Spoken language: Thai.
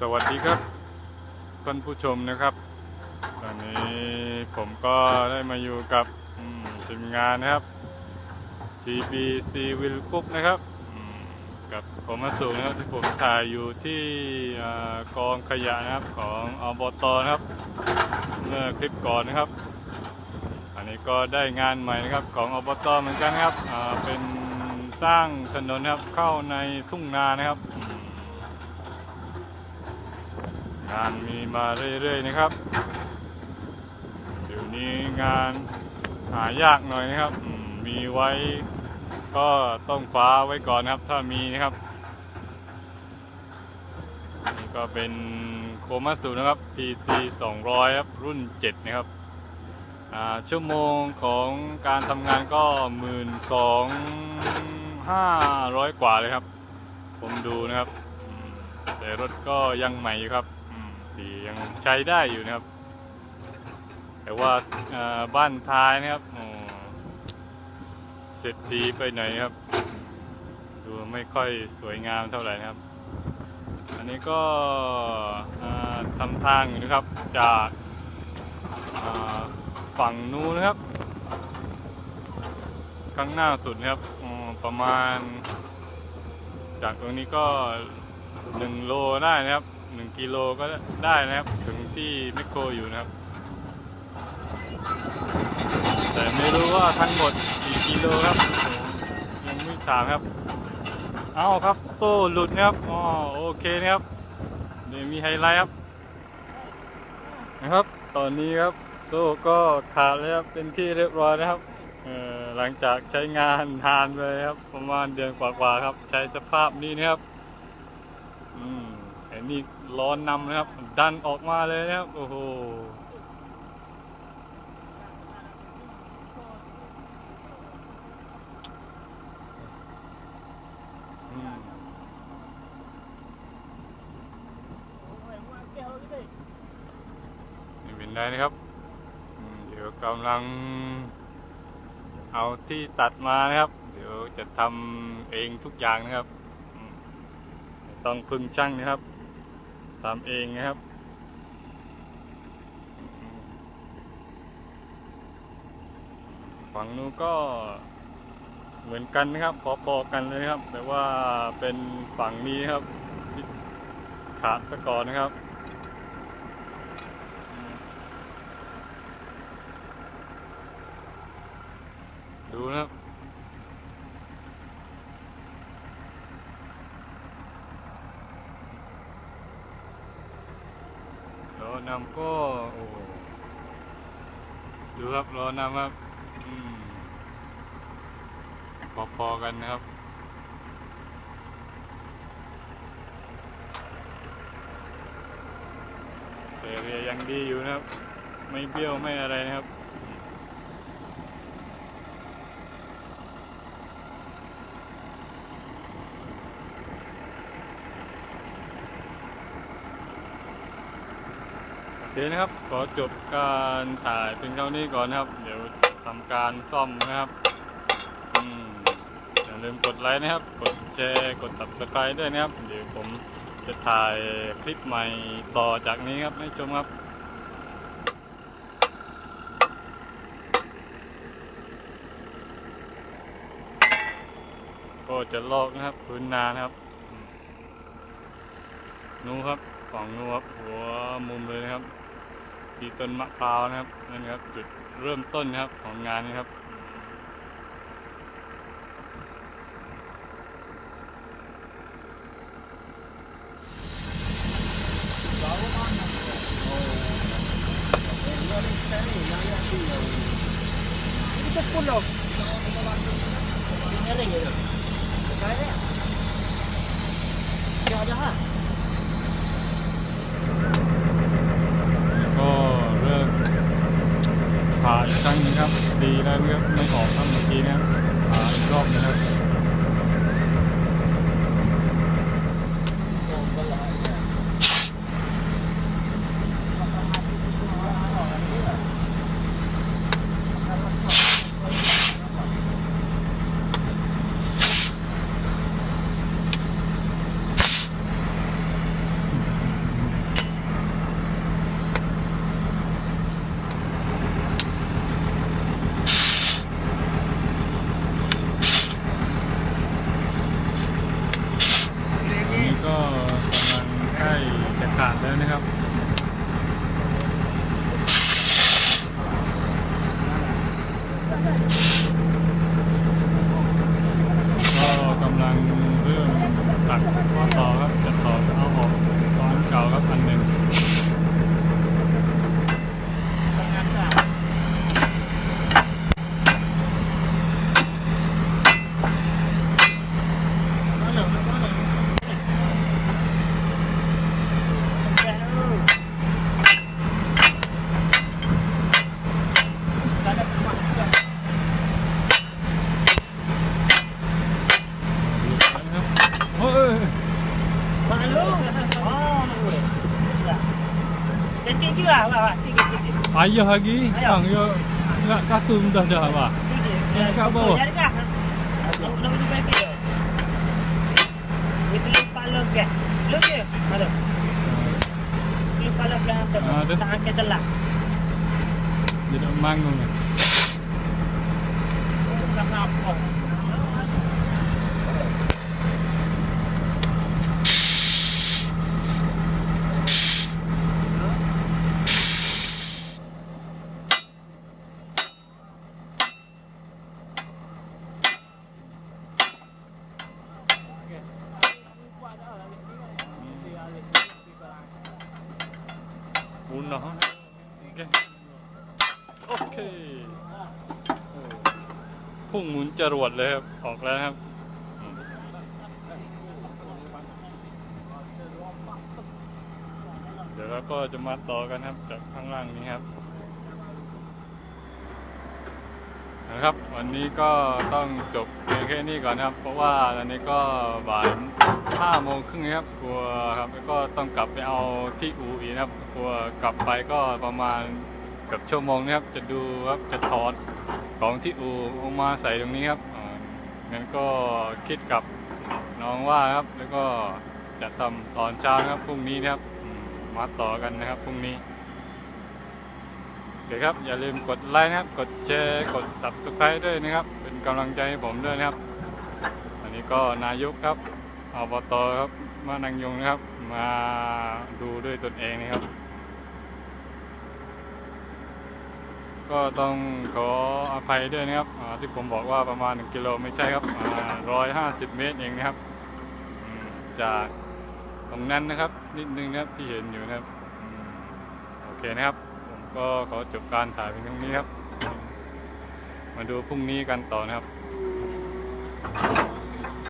สวัสดีครับท่านผู้ชมนะครับ ตอนนี้ผมก็ได้มาอยู่กับอืมทีมงานนะครับ CBC w i l g r o u p นะครับกับผมมาสูงนะครับที่ผมถ่ายอยู่ที่กองขยะนะครับของอบตนะครับ เมื่อคลิปก่อนนะครับ อันนี้ก็ได้งานใหม่นะครับของอบตเหมือนกันครับเป็นสร้างถนนนะครับเข้าในทุ่งนานะครับอืม งานมีมาเรื่อยๆนะครับ เดี๋ยวนี้งานหายากหน่อยนะครับมมีไว้ก็ต้องคว้าไว้ก่อนนะครับ ถ้ามีนะครับนี่ก็เป็นโคมัสตูนะครับ PC 200ครับรุ่น 7 นะครับ ชั่วโมงของการทำงานก็หมื่นสองห้าร้อยกว่าเลยครับ ผมดูนะครับ แต่รถก็ยังใหม่อยู่ครับ สียังใช้ได้อยู่นะครับ แต่ว่าบ้านท้ายนะครับเสร็จสีไปหน่อยครับ ดูไม่ค่อยสวยงามเท่าไหร่นะครับ อันนี้ก็ทำทางอยู่นะครับจากฝั่งนู้นนะครับ ข้างหน้าสุดนะครับประมาณ จากตรงนี้ก็หนึ่งโลได้นะครับ หนึ่งกิโลก็ได้นะครับ ถึงที่แมคโครอยู่นะครับ แต่ไม่รู้ว่าทั้งหมดกี่กิโลครับยังไม่ถามครับ เอาครับโซ่หลุดนะครับอ๋อโอเคนะครับเดี๋ยวมีไฮไลท์ครับนะครับ ตอนนี้ครับโซ่ก็ขาดแล้วครับเป็นที่เรียบร้อยนะครับหลังจากใช้งานนานไปครับ ประมาณเดือนกว่าๆครับ ใช้สภาพนี้นะครับ นี่ร้อนนำนะครับ ดันออกมาเลยนะครับ โอ้โหอืมไม่เป็นไรนะครับ เดี๋ยวกำลัง เอาที่ตัดมานะครับ เดี๋ยวจะทำเองทุกอย่างนะครับ ต้องพึ่งช่างนะครับ ทำเองนะครับ ฝั่งนู้นก็เหมือนกันนะครับพอๆกันเลยครับ แต่ว่าเป็นฝั่งนี้ครับขาดสกอร์นะครับดูนะครับ รอนำก็โอ้ดูครับรอนำครับอพอๆกันนะครับแต่เรือยังดีอยู่นะครับ ไม่เบี้ยวไม่อะไรนะครับ โอเคนะครับ ขอจบการถ่ายเป็นเท่านี้ก่อนนะครับ เดี๋ยวทำการซ่อมนะครับอย่าลืมกดไลค์นะครับ กดแชร์ กด subscribe ด้วยนะครับ เดี๋ยวผมจะถ่ายคลิปใหม่ต่อจากนี้ครับ ให้ชมครับก็จะลอกนะครับ พื้นนานะครับ นูครับฝั่งนู้ครับ หัวมุมเลยนะครับ ที่ต้นมะพร้าวนะครับนั่นครับจุดเริ่มต้นนะครับของงานนี้ครับก็เริ่มผ่า อีกครั้งหนึงครับ ดีแล้วนะครับไม่ออกครับเมื่อกี้นะครับอีกรอบนะครับ เขาดแล้วนะครับ ก็กำลังเริ่มตัดข้อต่อบจะต่อ lah, abah. Ayah lagi, Hang yo ya. nak kata mudah dah, abah. Yang kat bawah. Ini pergi palo ke? Pelu ke? Mana? Pergi palo belakang tu. Tak akan telah. Dia nak manggung ni. Bukan apa. Bunuh Okey Okey พุ่งหมุนจรวดเลยครับ ออกแล้วครับ เดี๋ยวเราก็จะมาต่อกันครับจากข้างล่างนี้ครับ นะครับวันนี้ก็ต้องจบเพียงแค่นี้ก่อนนะครับ เพราะว่าตอนนี้ก็บ่ายห้าโมงครึ่งครับกลัวครับแล้วก็ต้องกลับไปเอาที่อูอีกนะครับกลัวกลับไปก็ประมาณเกือบชั่วโมงนะครับ จะดูครับจะถอดของที่อูเอามาใส่ตรงนี้ครับงั้นก็คิดกับน้องว่าครับ แล้วก็จะทำตอนเช้าครับพรุ่งนี้นะครับมาต่อกันนะครับพรุ่งนี้ อเคครับ อย่าลืมกดไลค์นะครับ กดแชร์ กด subscribe ด้วยนะครับ เป็นกำลังใจให้ผมด้วยนะครับ อันนี้ก็นายกครับอบตครับมานังยงนะครับ มาดูด้วยตนเองนะครับ ก็ต้องขออภัยด้วยนะครับที่ผมบอกว่าประมาณ 1 กิโลไม่ใช่ครับร้อยห้าสิบเมตรเองนะครับ จากตรงนั้นนะครับ นิดนึงนะครับที่เห็นอยู่นะครับ โอเคนะครับ ก็ขอจบการถ่ายเพียงเท่านี้ครับ มาดูพรุ่งนี้กันต่อนะครับ